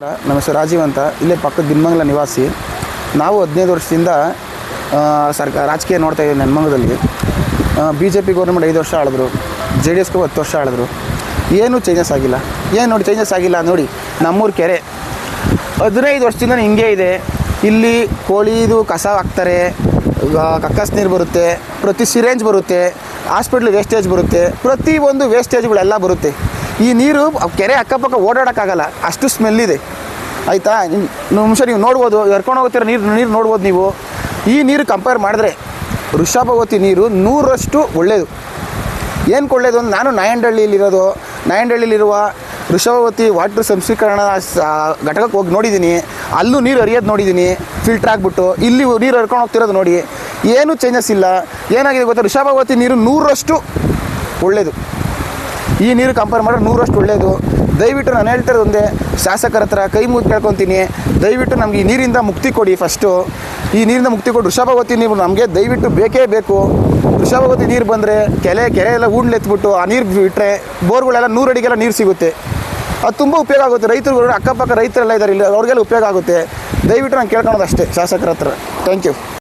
ನಮ್ಮ ಹೆಸರು ರಾಜೀವ್ ಅಂತ. ಇಲ್ಲೇ ಪಕ್ಕದ ದಿನಮಂಗಲ ನಿವಾಸಿ. ನಾವು ಹದಿನೈದು ವರ್ಷದಿಂದ ಸರ್ಕಾರ ರಾಜಕೀಯ ನೋಡ್ತಾ ಇದ್ದೀವಿ ನೆನ್ಮಂಗದಲ್ಲಿ ಬಿ ಜೆ ಪಿ ಗೌರ್ಮೆಂಟ್ ಐದು ವರ್ಷ ಆಳಿದ್ರು. ಜೆ ಡಿ ಎಸ್ಗೂ ಹತ್ತು ವರ್ಷ ಆಳಿದ್ರು. ಏನೂ ಚೇಂಜಸ್ ಆಗಿಲ್ಲ. ಏನು ನೋಡಿ ಚೇಂಜಸ್ ಆಗಿಲ್ಲ ನೋಡಿ. ನಮ್ಮೂರು ಕೆರೆ. ಹದಿನೈದು ವರ್ಷದಿಂದ ಹಿಂಗೆ ಇದೆ. ಇಲ್ಲಿ ಕೋಳಿದು ಕಸ ಹಾಕ್ತಾರೆ. ಕಕ್ಕಸ್ ನೀರು ಬರುತ್ತೆ. ಪ್ರತಿ ಸಿರೇಂಜ್ ಬರುತ್ತೆ. ಹಾಸ್ಪಿಟ್ಲ್ ವೇಸ್ಟೇಜ್ ಬರುತ್ತೆ. ಪ್ರತಿ ಒಂದು ವೇಸ್ಟೇಜ್ಗಳೆಲ್ಲ ಬರುತ್ತೆ. ಈ ನೀರು ಕೆರೆ ಅಕ್ಕಪಕ್ಕ ಓಡಾಡೋಕ್ಕಾಗಲ್ಲ, ಅಷ್ಟು ಸ್ಮೆಲ್ ಇದೆ. ಆಯಿತಾ? ನಿಮಿಷ ನೀವು ನೋಡ್ಬೋದು, ಎರ್ಕೊಂಡು ಹೋಗ್ತೀರ ನೀರು ನೀರು ನೋಡ್ಬೋದು ನೀವು. ಈ ನೀರು ಕಂಪೇರ್ ಮಾಡಿದ್ರೆ ವೃಷಭವತಿ ನೀರು ನೂರಷ್ಟು ಒಳ್ಳೆಯದು ಏನು ಕೊಳ್ಳೇದು ಅಂದ್ರೆ ನಾನು ನಾಯಂಡಹಳ್ಳಿಲಿರೋದು ನಾಯಂಡಹಳ್ಳಿಲಿರುವ ವೃಷಭವತಿ ವಾಟರ್ ಸಂಸ್ಕರಣ ಘಟಕಕ್ಕೆ ಹೋಗಿ ನೋಡಿದ್ದೀನಿ. ಅಲ್ಲೂ ನೀರು ಹರಿಯೋದು ನೋಡಿದ್ದೀನಿ ಫಿಲ್ಟರ್ ಆಗಿಬಿಟ್ಟು. ಇಲ್ಲಿ ನೀರು ಹರ್ಕೊಂಡು ಹೋಗ್ತಿರೋದು ನೋಡಿ. ಏನೂ ಚೇಂಜಸ್ ಇಲ್ಲ. ಏನಾಗಿದೆ ಗೊತ್ತಾ? ವೃಷಭವತಿ ನೀರು ನೂರಷ್ಟು ಒಳ್ಳೆಯದು ಈ ನೀರು ಕಂಪೇರ್ ಮಾಡಿದ್ರೆ ನೂರಷ್ಟು ಒಳ್ಳೆಯದು ದಯವಿಟ್ಟು ನಾನು ಹೇಳ್ತಾರೆ ಒಂದೇ, ಶಾಸಕರ ಹತ್ರ ಕೈ ಮುಗಿ ಕೇಳ್ಕೊತೀನಿ. ದಯವಿಟ್ಟು ನಮ್ಗೆ ಈ ನೀರಿಂದ ಮುಕ್ತಿ ಕೊಡಿ ಫಸ್ಟು ಈ ನೀರಿಂದ ಮುಕ್ತಿ ಕೊಡಿ. ವೃಷಭವತಿ ನೀರು ನಮಗೆ ದಯವಿಟ್ಟು ಬೇಕೇ ಬೇಕು. ವೃಷಭವತಿ ನೀರು ಬಂದರೆ ಕೆಲೆ ಕೆರೆ ಎಲ್ಲ ಹೂಡ್ಲೆತ್ಬಿಟ್ಟು ಆ ನೀರು ಬಿಟ್ಟರೆ ಬೋರ್ಗಳೆಲ್ಲ ನೂರು ಅಡಿಗೆಲ್ಲ ನೀರು ಸಿಗುತ್ತೆ. ಅದು ತುಂಬ ಉಪಯೋಗ ಆಗುತ್ತೆ. ರೈತರುಗಳು ಅಕ್ಕಪಕ್ಕ ರೈತರೆಲ್ಲ ಇದ್ದಾರೆ ಇಲ್ಲಿ ಅವ್ರಿಗೆಲ್ಲ ಉಪಯೋಗ ಆಗುತ್ತೆ. ದಯವಿಟ್ಟು ನಾನು ಕೇಳ್ಕೊಳೋದು ಅಷ್ಟೇ, ಶಾಸಕರ ಹತ್ರ. Thank you